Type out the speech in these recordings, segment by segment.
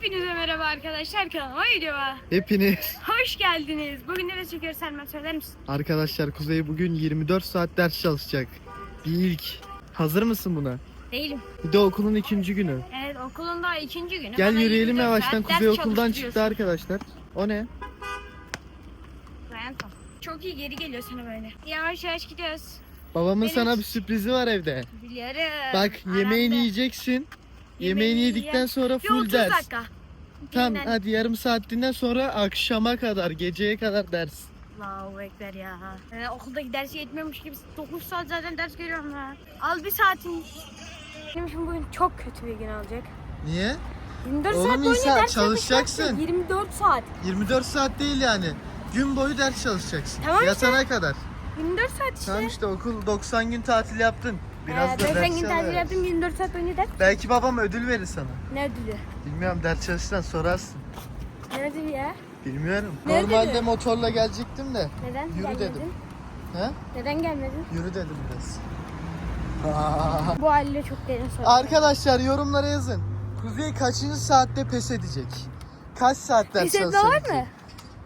Hepinize merhaba arkadaşlar kanalıma videoma. Hepiniz. Hoş geldiniz. Bugün nereye çekiyoruz Selma söyler misin? Arkadaşlar Kuzey bugün 24 saat ders çalışacak. Bir ilk. Hazır mısın buna? Değilim. Bir de okulun ikinci günü. Evet okulun daha ikinci günü. Gel Bana yürüyelim 24 yavaştan. Kuzey okuldan çıktı arkadaşlar. O ne? Tam. Çok iyi geri geliyor sana böyle. Yavaş yavaş gidiyoruz. Babamın Benim- sana bir sürprizi var evde. Biliyorum. Bak yemeğini Aramda. yiyeceksin. Yemeğini yedikten sonra Bir full 30 ders. dakika. Tamam Dinlen. hadi yarım saatinden sonra akşama kadar, geceye kadar ders. Allahu Ekber ya. Ee, okuldaki dersi yetmiyormuş gibi 9 saat zaten ders görüyorum ya. Al bir saatin. Benim için bugün çok kötü bir gün olacak. Niye? 24 Oğlum saat boyunca insan ders çalışacaksın. çalışacaksın. 24 saat. 24 saat değil yani. Gün boyu ders çalışacaksın. Tamam işte. Yatana kadar. 24 saat işte. Tamam işte okul 90 gün tatil yaptın. Biraz ee, da ders gün çalış. tatil yaptım 24 saat boyunca ders. Belki babam ödül verir sana. Ne ödülü? Bilmiyorum ders çalışırsan sorarsın. Ne ödülü ya? Bilmiyorum. Ne Normalde ödülü? motorla gelecektim de. Neden Yürü gelmedin? dedim. He? Neden gelmedin? Yürü dedim biraz. Bu haliyle çok derin soru. Arkadaşlar yorumlara yazın. Kuzey kaçıncı saatte pes edecek? Kaç saat ders Pes etme çalışabilecek? var mı?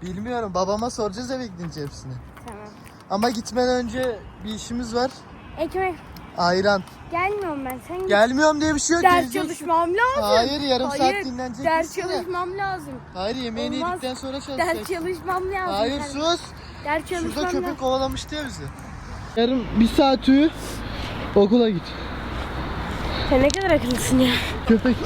Bilmiyorum. Babama soracağız eve gidince hepsini. Tamam. Ama gitmeden önce bir işimiz var. Ekmek Ayran. gelmiyorum ben. Sen git. Gelmiyorum diye bir şey yok. Ders geleceksin. çalışmam lazım. Hayır yarım Hayır, saat dinlenecek Ders çalışmam lazım. Hayır yemeğini Olmaz. yedikten sonra Ders çalışacaksın. çalışmam lazım. Hayır Yani sus. Ders Şurada çalışmam köpek lazım. kovalamıştı ya bizi. Yarın bir saat uyu. Okula git. Sen ne kadar akıllısın ya. Köpek.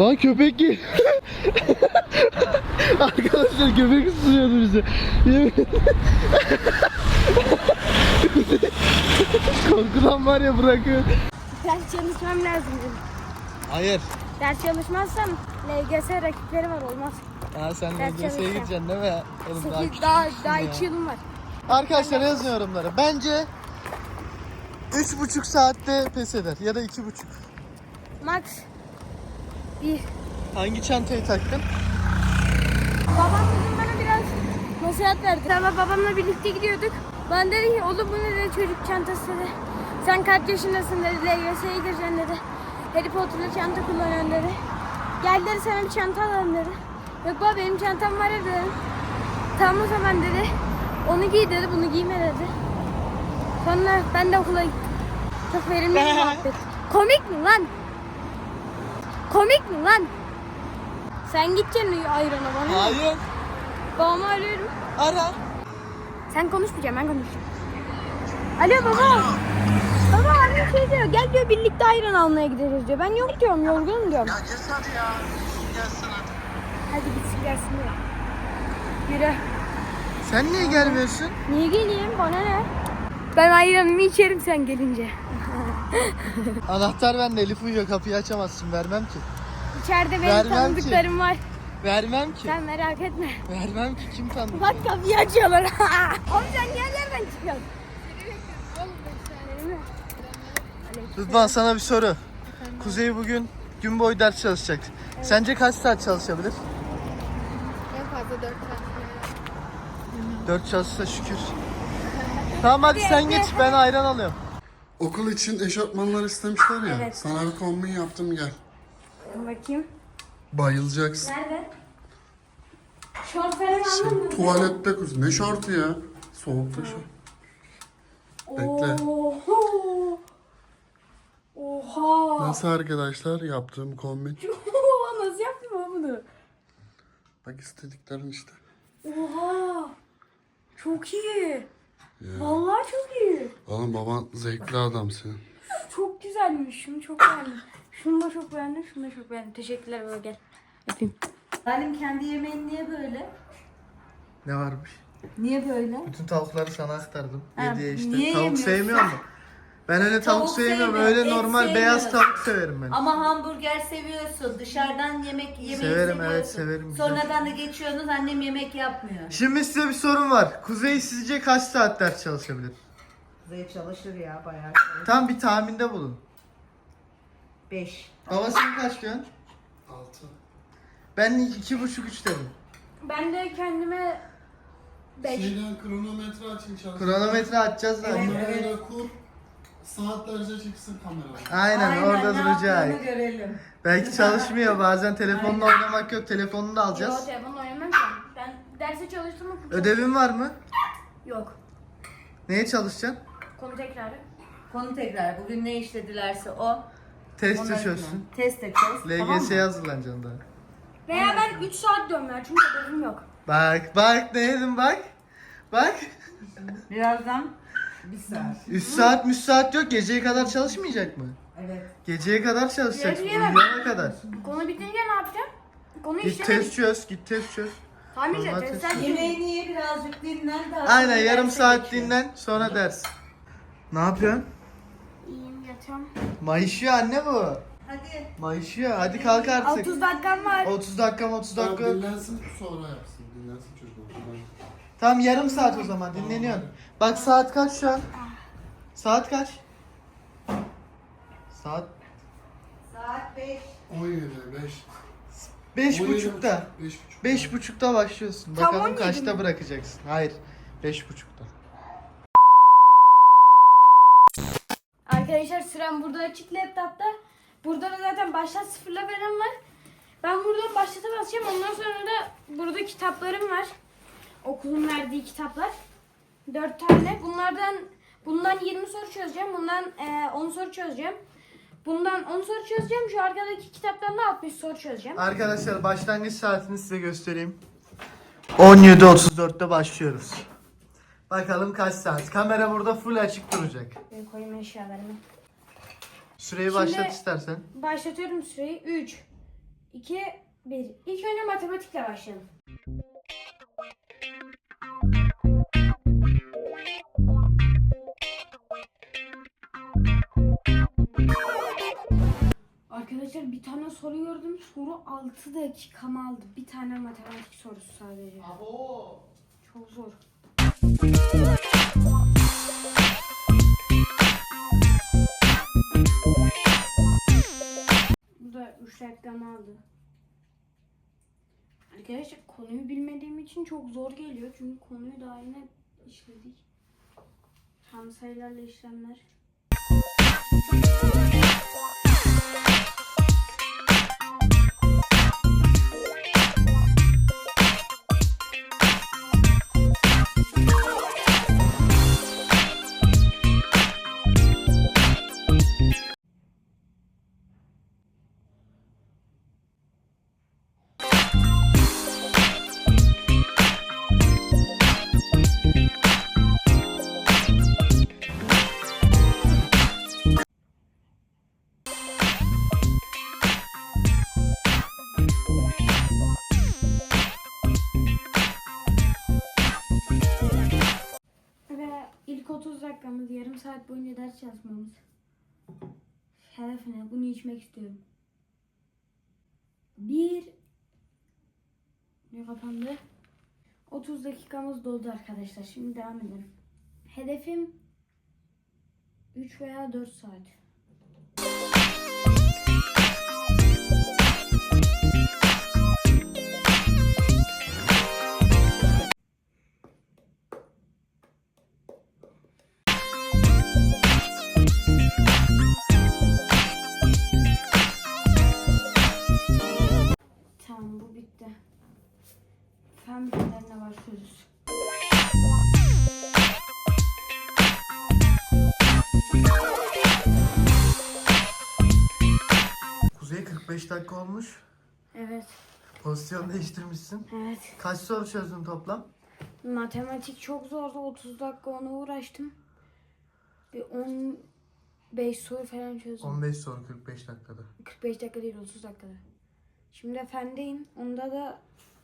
Lan köpek gel. Arkadaşlar köpek ısırıyordu bizi. Korkudan var ya bırakıyor. Ders çalışmam lazım dedim. Hayır. Ders çalışmazsam LGS rakipleri var olmaz. Ha sen Ders LGS'ye çalışacağım. gideceksin değil mi? Oğlum daha 8 daha, küçüksün daha ya. 2 yılım var. Arkadaşlar yazın yorumlara. Bence üç buçuk saatte pes eder ya da iki buçuk. Max 1. Hangi çantayı taktın? Babam bugün bana biraz nasihat verdi. Ama babamla birlikte gidiyorduk. Ben dedi ki oğlum bu ne dedi çocuk çantası dedi. Sen kaç yaşındasın dedi LGS'ye gireceksin dedi. Harry Potter'lı çanta kullanıyorsun dedi. Gel dedi sana bir çanta alalım dedi. Yok baba benim çantam var ya dedim. Tamam o zaman dedi. Onu giy dedi bunu giyme dedi. Sonra ben de okula gittim. Çok verimli bir muhabbet. Komik mi lan? Komik mi lan? Sen gideceksin ayrana bana. Hayır. Babamı arıyorum. Ara. Sen konuşmayacağım ben konuşacağım. Alo baba. Baba anne şey diyor gel diyor birlikte ayran almaya gideceğiz diyor. Ben yok diyorum yorgunum diyorum. Ya gel hadi ya. Gelsin hadi. Hadi gitsin gelsin diyor. Yürü. Sen niye gelmiyorsun? Niye geleyim bana ne? Ben ayranımı içerim sen gelince. Anahtar bende. Elif uyuyor. Kapıyı açamazsın. Vermem ki. İçeride benim Vermem ki. tanıdıklarım var. Vermem ki. Sen merak etme. Vermem ki. Kim tanıdık? Bak kapıyı açıyorlar. Oğlum sen niye nereden çıkıyorsun? Rıdvan sana bir soru. Kuzey bugün gün boyu ders çalışacak. Sence kaç saat çalışabilir? En fazla 4 saat. 4 çalışsa şükür. Tamam hadi sen geç ben ayran alıyorum. Okul için eşofmanlar istemişler ya. Evet. Sana bir kombin yaptım gel. Bakayım. Bayılacaksın. Nerede? Şort falan Şey, aldın mı? tuvalette kız. Ne şortu ya? Soğukta şort. Bekle. Oho. Oha. Nasıl arkadaşlar yaptığım kombin? Oha nasıl yaptın baba bunu? Bak istediklerin işte. Oha. Çok iyi. Vallahi çok iyi. Oğlum baban zevkli adam senin. Çok güzelmiş. Şunu çok beğendim. Şunu da çok beğendim. Şunu da çok beğendim. Teşekkürler baba gel. Öpeyim. Halim kendi yemeğin niye böyle? Ne varmış? Niye böyle? Bütün tavukları sana aktardım. Ha, Hediye işte. niye tavuk yemiyorsun? sevmiyor mu? Ben öyle tavuk, Tavuk sevmiyorum. sevmiyorum, Öyle et normal beyaz sevmiyorum. tavuk severim ben. Ama hamburger seviyorsun. Dışarıdan yemek yemeği Severim, seviyorsun. evet, severim, güzel. Sonradan da geçiyorsunuz annem yemek yapmıyor. Şimdi size bir sorum var. Kuzey sizce kaç saat ders çalışabilir? Kuzey çalışır ya bayağı. Tam bir tahminde bulun. 5. Babasının kaç diyorsun? Altı. Ben iki buçuk üç dedim. Ben de kendime 5. Şeyden kronometre açın çalışsın. Kronometre açacağız da. Kamerayla kur. Saatlerce çıksın kamera. Aynen, orada ne duracak. yaptığını görelim. Belki çalışmıyor bazen telefonla oynamak yok. Telefonunu da Yok alacağız. telefonla oynamam ki. Ben derse çalıştım mı? Ödevin var mı? Yok. Neye çalışacaksın? Konu tekrarı. Konu tekrar. Bugün ne işledilerse o. Testi onları çözsün. kullan. Test de çöz. tamam mı? LGS'ye hazırlanacaksın daha. Veya ben 3 saat diyorum ya çünkü ödevim yok. Bak bak ne yedim bak. Bak. Birazdan bir saat. 3 saat müs saat yok. Geceye kadar çalışmayacak mı? Evet. Geceye kadar çalışacak. Geceye Uyuyana kadar. Konu bitince ne yapacağım? Konu Git test çöz. Git test çöz. Tamam Normal test. Yemeğini ye birazcık dinlen de. Aynen yarım derse saat geçiyor. dinlen sonra ders. Ne yapıyorsun? İyiyim yatıyorum. Mayışıyor anne bu. Hadi. Mayışıyor. Hadi kalk artık. 30 dakikam var. 30 dakika 30 Tamam dakika. dinlensin sonra yapsın. Dinlensin çocuk. Ben- Tamam yarım saat o zaman dinleniyorsun. Bak saat kaç şu an? Saat kaç? Saat Saat 5. 17, 5. beş buçukta. 5 buçuk. Beş buçukta başlıyorsun. Tam Bakalım 17 kaçta mi? bırakacaksın? Hayır. Beş buçukta. Arkadaşlar sıram burada açık laptopta. Burada da zaten başlat sıfırla veren var. Ben buradan başlata basacağım. Ondan sonra da burada kitaplarım var. Okulun verdiği kitaplar. 4 tane. Bunlardan bundan 20 soru çözeceğim. Bundan e, 10 soru çözeceğim. Bundan 10 soru çözeceğim. Şu arkadaki kitaptan da 60 soru çözeceğim. Arkadaşlar başlangıç saatini size göstereyim. 17.34'te başlıyoruz. Bakalım kaç saat. Kamera burada full açık duracak. Ben koyayım eşyalarımı. Süreyi Şimdi- başlat istersen. Başlatıyorum süreyi. 3, 2, 1. İlk önce matematikle başlayalım. Tane soru gördüm. Soru 6 dakikamı aldı. Bir tane matematik sorusu sadece. Çok zor. Bu da 3 dakikamı aldı. Arkadaşlar konuyu bilmediğim için çok zor geliyor. Çünkü konuyu daha yine işledik. Tam sayılarla işlemler. Yarım saat boyunca ders çalışmamız. Hedef ne? Bunu içmek istiyorum. Bir ne kapandı? 30 dakikamız doldu arkadaşlar. Şimdi devam edelim. Hedefim 3 veya 4 saat. Olmuş. Evet. Pozisyon değiştirmişsin. Evet. Kaç soru çözdün toplam? Matematik çok zordu. 30 dakika ona uğraştım. Bir 15 soru falan çözdüm. 15 soru 45 dakikada. 45 dakika değil 30 dakikada. Şimdi fendeyim. Onda da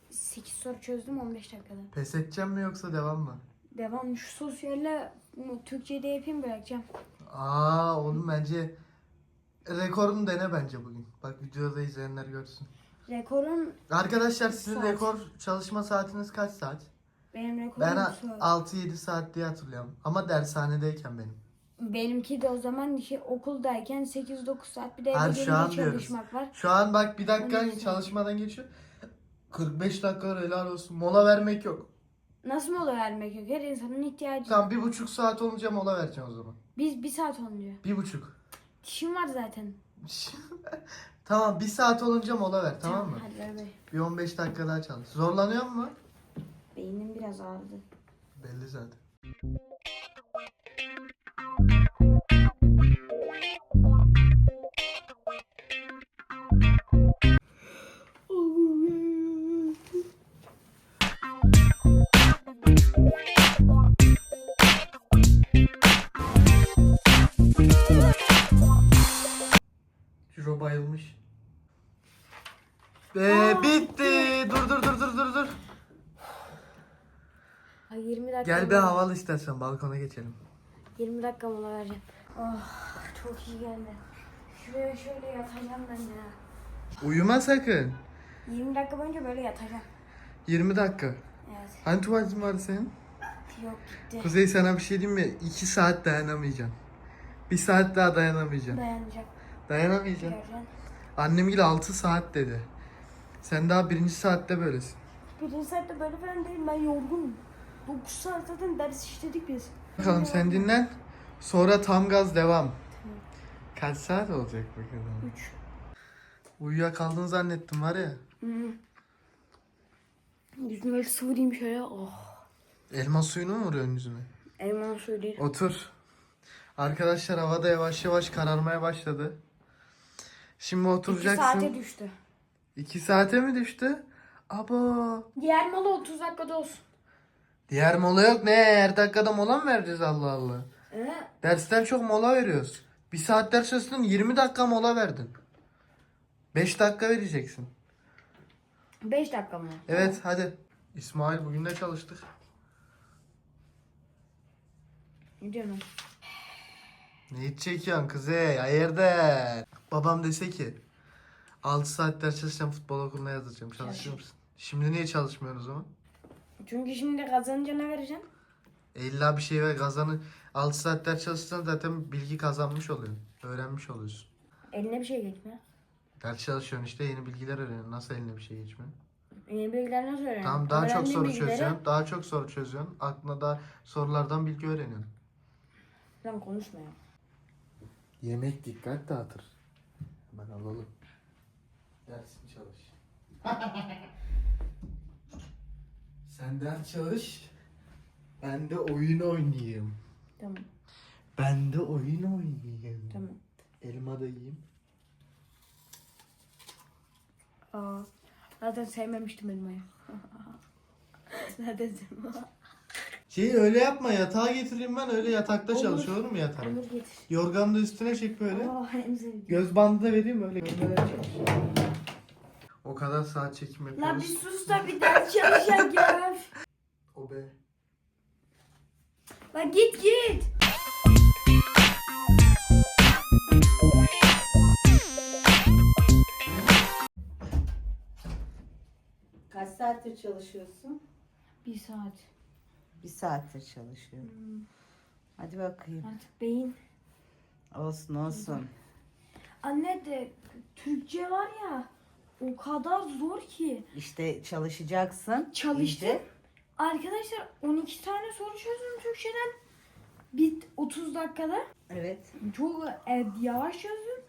8 soru çözdüm 15 dakikada. Pes edeceğim mi yoksa devam mı? Devam şu sosyalle Türkçe'de yapayım bırakacağım. Aa oğlum bence rekorunu dene bence bugün. Bak videoda izleyenler görsün. Rekorum Arkadaşlar sizin Saat. rekor çalışma saatiniz kaç saat? benim rekorum Ben saat. 6-7 saat diye hatırlıyorum. Ama dershanedeyken benim. Benimki de o zaman ki okuldayken 8-9 saat bir de eve şu an gelince diyoruz. çalışmak var. Şu an bak bir dakika 12 saat. çalışmadan geçiyor. 45 dakika helal olsun. Mola vermek yok. Nasıl mola vermek yok? Her insanın ihtiyacı. Tamam bir buçuk saat olunca mola vereceğim o zaman. Biz bir saat olunca. Bir buçuk. Dişim var zaten. tamam bir saat olunca mola ver tamam mı? Hadi be. Bir 15 dakika daha çalış. Zorlanıyor mu? Beynim biraz ağrıdı. Belli zaten. Dakika. Gel bir havalı istersen balkona geçelim. 20 dakika mola vereceğim. Oh çok iyi geldi. Şuraya şöyle yatacağım ben ya. Uyuma sakın. 20 dakika boyunca böyle yatacağım. 20 dakika. Evet. Hani tuvaletin var senin? Yok gitti. Kuzey sana bir şey diyeyim mi? 2 saat dayanamayacaksın. Bir saat daha dayanamayacaksın. Dayanacak. Dayanamayacaksın. Göreceksin. Annem gibi 6 saat dedi. Sen daha birinci saatte böylesin. Birinci saatte böyle falan değilim ben yorgunum. 9 saat zaten ders işledik biz. Bakalım sen dinlen. Sonra tam gaz devam. Kaç saat olacak bakalım. 3. Uyuyakaldın zannettim var ya. Yüzüme böyle sıvırayım şöyle. Oh. Elma suyunu mu vuruyorsun yüzüme? Elmanın suyu değil. Otur. Arkadaşlar havada yavaş yavaş kararmaya başladı. Şimdi 2 oturacaksın. saate düştü. 2 saate mi düştü? Abo. Diğer mola 30 dakikada olsun. Diğer mola yok ne? Her dakikada mola mı vereceğiz Allah Allah? Ee, Dersten çok mola veriyoruz. Bir saat ders çalıştın 20 dakika mola verdin. 5 dakika vereceksin. 5 dakika mı? Evet hadi. İsmail bugün de çalıştık. Ne diyorsun? Ne hiç çekiyorsun kuzey? Hayırdır? Babam dese ki 6 saat ders çalışacağım futbol okuluna yazacağım. Çalışır mısın? Şimdi niye çalışmıyorsun o zaman? Çünkü şimdi kazanınca ne vereceksin? E illa bir şey ver kazanı 6 saat ders çalışırsan zaten bilgi kazanmış oluyorsun. Öğrenmiş oluyorsun. Eline bir şey geçme. Ders çalışıyorsun işte yeni bilgiler öğreniyorsun. Nasıl eline bir şey geçmiyor? Yeni bilgiler nasıl öğreniyorsun? Tamam daha çok Öğrendiğin soru bilgileri- çözüyorsun. Daha çok soru çözüyorsun. Aklına daha sorulardan bilgi öğreniyorsun. Lan konuşma ya. Yemek dikkat dağıtır. Hemen alalım. Dersini çalış. Sen ders çalış. Ben de oyun oynayayım. Tamam Ben de oyun oynayayım. tamam. Elma da yiyeyim. Aa, zaten sevmemiştim elmayı. zaten sevmem. Şey öyle yapma yatağa getireyim ben öyle yatakta Olur. çalış olur mu yatağa? Hamur getir. Yorganı da üstüne çek böyle. Aa, sevdiğim. Göz bandı da vereyim öyle çalış. O kadar saat çekim Lan yapıyoruz. bir sus da bir ders çalışacak ya. O be. Lan git git. Kaç saattir çalışıyorsun? Bir saat. Bir saattir çalışıyorum. Hadi bakayım. Artık beyin. Olsun olsun. Anne de Türkçe var ya o kadar zor ki. İşte çalışacaksın. Çalıştım. iyice. Arkadaşlar 12 tane soru çözdüm Türkçeden. Bir 30 dakikada. Evet. Çok e, yavaş çözdüm.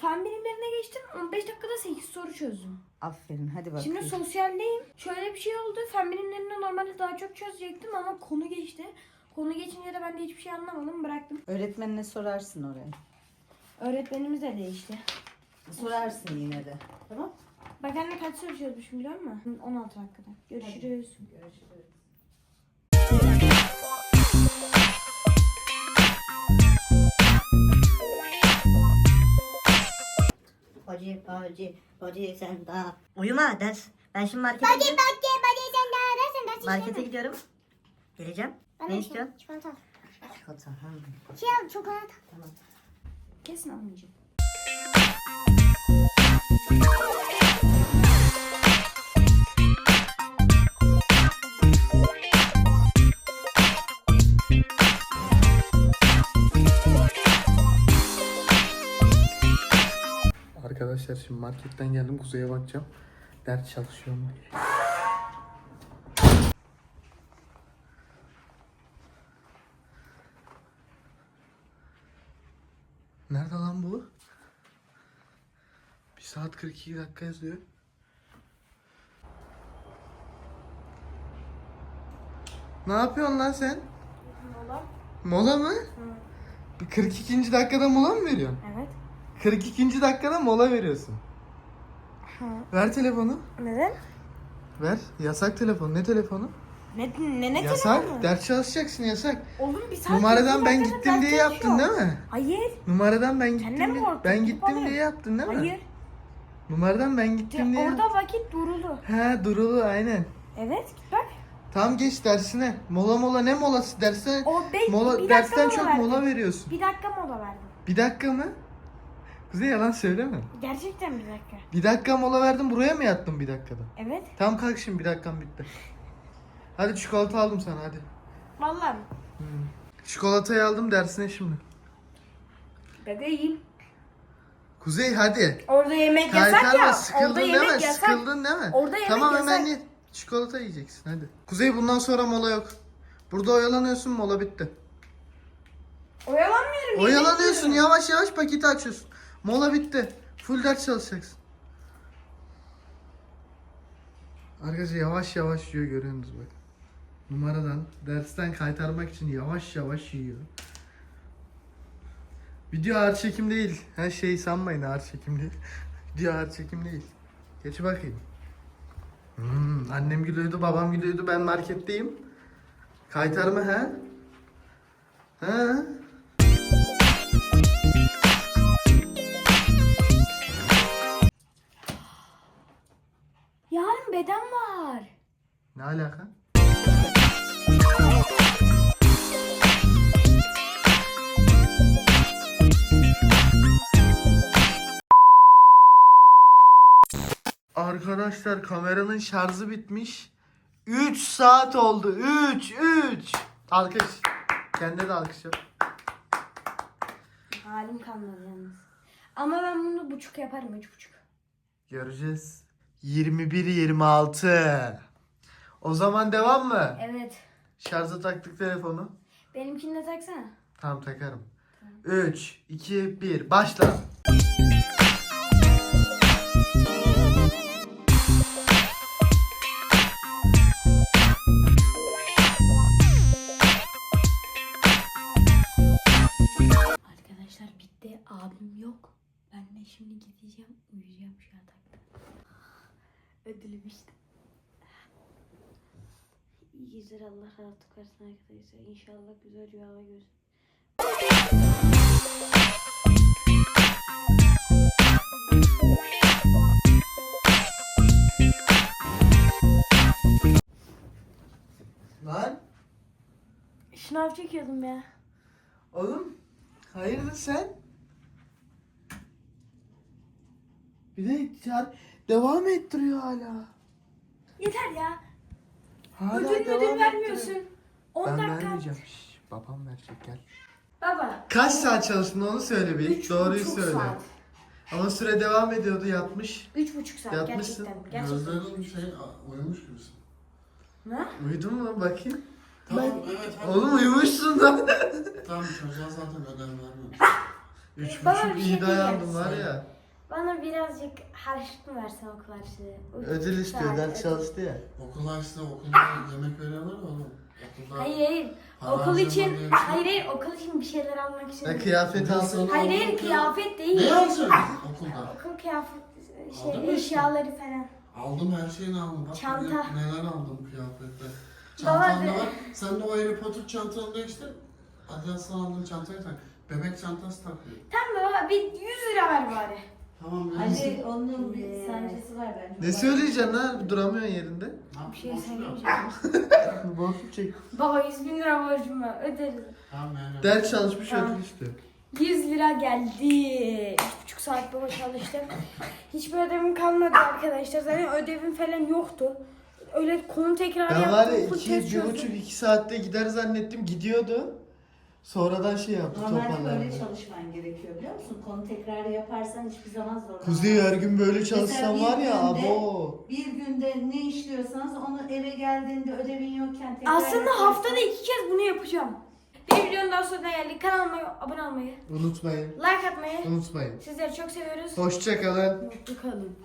Fen bilimlerine geçtim. 15 dakikada 8 soru çözdüm. Aferin hadi bakayım. Şimdi sosyaldeyim. Şöyle bir şey oldu. Fen bilimlerinde normalde daha çok çözecektim ama konu geçti. Konu geçince de ben de hiçbir şey anlamadım. Bıraktım. Öğretmenine sorarsın oraya. Öğretmenimiz de değişti. Sorarsın yine de. Tamam. Bak anne kaç soru çözmüşüm biliyor musun? 16 dakikada. Görüşürüz. Görüşürüz. Hoca, hoca, hoca sen daha uyuma ders. Ben şimdi markete Bacı gidiyorum. bacı bacı sen daha dersin dersin. Markete gidiyorum. Geleceğim. Bana ne bir istiyorsun? Şey, çikolata. al. Çikolata. Hmm. Şey al çikolata. Kesin almayacağım. arkadaşlar şimdi marketten geldim kuzeye bakacağım. Ders çalışıyor mu? Nerede lan bu? Bir saat 42 dakika yazıyor. Ne yapıyorsun lan sen? Mola. Mola mı? Hı. 42. dakikada mola mı veriyorsun? Evet. 42. dakikada mola veriyorsun. Ver telefonu. Neden? Ver. Yasak telefon. Ne telefonu? Ne ne ne yasak. telefonu? Ders çalışacaksın yasak. Oğlum bir saat Numaradan ben gittim diye yaptın değil mi? Hayır. Numaradan ben gittim Kendine mi korktun? Ben gittim diye yaptın değil mi? Hayır. Numaradan ben gittim diye. Orada vakit durulu. He durulu aynen. Evet git bak. Tam geç dersine. Mola mola ne molası derse O beş, mola dersten çok verdim. mola veriyorsun. Bir dakika mola verdim. Bir dakika mı? Kuzey yalan söyleme. Gerçekten bir dakika. Bir dakika mola verdim buraya mı yattın bir dakikada? Evet. Tam kalk şimdi bir dakikam bitti. Hadi çikolata aldım sana hadi. Vallahi mi? Çikolatayı aldım dersine şimdi. Bebeğim. Kuzey hadi. Orada yemek yasak Kaytarma ya. sıkıldın Orada değil yemek mi? yasak. Sıkıldın değil mi? Orada yemek tamam yasak. hemen ye. Çikolata yiyeceksin hadi. Kuzey bundan sonra mola yok. Burada oyalanıyorsun mola bitti. Oyalanmıyorum. yemek Oyalanıyorsun yavaş yavaş paketi açıyorsun. Mola bitti. Full ders çalışacaksın. Arkadaşlar yavaş yavaş yiyor görüyorsunuz bak. Numaradan dersten kaytarmak için yavaş yavaş yiyor. Video ağır çekim değil. Her şeyi sanmayın ağır çekim değil. Video ağır çekim değil. Geç bakayım. Hmm, annem gülüyordu, babam gülüyordu. Ben marketteyim. Kaytarma ha? Ha? Beden var. Ne alaka? Arkadaşlar kameranın şarjı bitmiş. 3 saat oldu. 3 3. Alkış. Kendine de alkış yap. Halim kalmadı yalnız. Ama ben bunu buçuk yaparım. Üç buçuk. Göreceğiz. 21 26. O zaman devam mı? Evet. Şarja taktık telefonu. Benimkini de taksana. Tamam takarım. 3 2 1 başla. Allah rahatlık versin arkadaşlar. İnşallah güzel rüyalar görürsün. Lan Şınav çekiyordum ya. oğlum hayırdır sen? Bir de çağır, devam ettiriyor hala. Yeter ya. Hala ödül devam ödül ettiriyor. vermiyorsun. 10 Ben dakika. vermeyeceğim. Şş, babam verecek gel. Baba. Kaç saat çalıştın onu söyle bir. Üç Doğruyu buçuk söyle. saat. Ama süre devam ediyordu yatmış. Üç buçuk saat Yatmışsın. gerçekten. Gerçekten. Gözlerin şey uyumuş gibisin. Ne? Uyudun mu lan bakayım? Tamam evet hadi. Oğlum uyumuşsun da. Tamam çocuğa zaten ödev vermiyorum. Üç Baba buçuk bir iyi şey dayandım var ya. Bana birazcık harçlık mı versen okul harçlığı? Ödül istiyor ders ödül. çalıştı ya. Okulda işte okulda yemek veriyorlar ya oğlum. Okulda Hayır hayır. Para okul için, şey hayır hayır okul için bir şeyler almak için. Ya değil. kıyafet alsın. Hayır hayır kıyafet değil. Ne alacaksın okulda? Okul kıyafet Aldın mı şey işte? eşyaları falan. Aldım her şeyini aldım. Bak Çanta. neler aldım kıyafette. Baba Çantan da var. Sen de o Harry Potter çantanı değiştir. Adidas'tan aldığın çantayı tak. Bebek çantası takıyor. Tamam baba bir 100 lira ver bari. Tamam ya. Hadi onun bir sancısı var bence. Ne söyleyeceksin lan? Duramıyorsun yerinde. Ne Bir şey yapayım? söylemeyeceğim. Borçlu çek. Baba 100 bin lira borcum var öderiz. Tamam yani. Ders çalışmış Tamam. ödül istiyor. 100 lira geldi. 3,5 saat baba çalıştım. Hiçbir ödevim kalmadı arkadaşlar. Zaten ödevim falan yoktu. Öyle konu tekrar Ben yaptım. var ya full iki, test bir çözdüm. buçuk iki saatte gider zannettim gidiyordu. Sonradan şey yaptı Normalde toparlandı. böyle çalışman gerekiyor biliyor musun? Konu tekrarı yaparsan hiçbir zaman zorlanmaz. Kuzey her gün böyle çalışsam Mesela var bir ya günde- abo. Bir günde ne işliyorsanız onu eve geldiğinde ödevin yokken tekrar Aslında yaparsın. haftada iki kez bunu yapacağım. Bir videonun daha sonuna geldik. Kanalıma abone olmayı, Unutmayın. like atmayı Unutmayın. sizleri çok seviyoruz. Hoşça kalın. Mutlu kalın.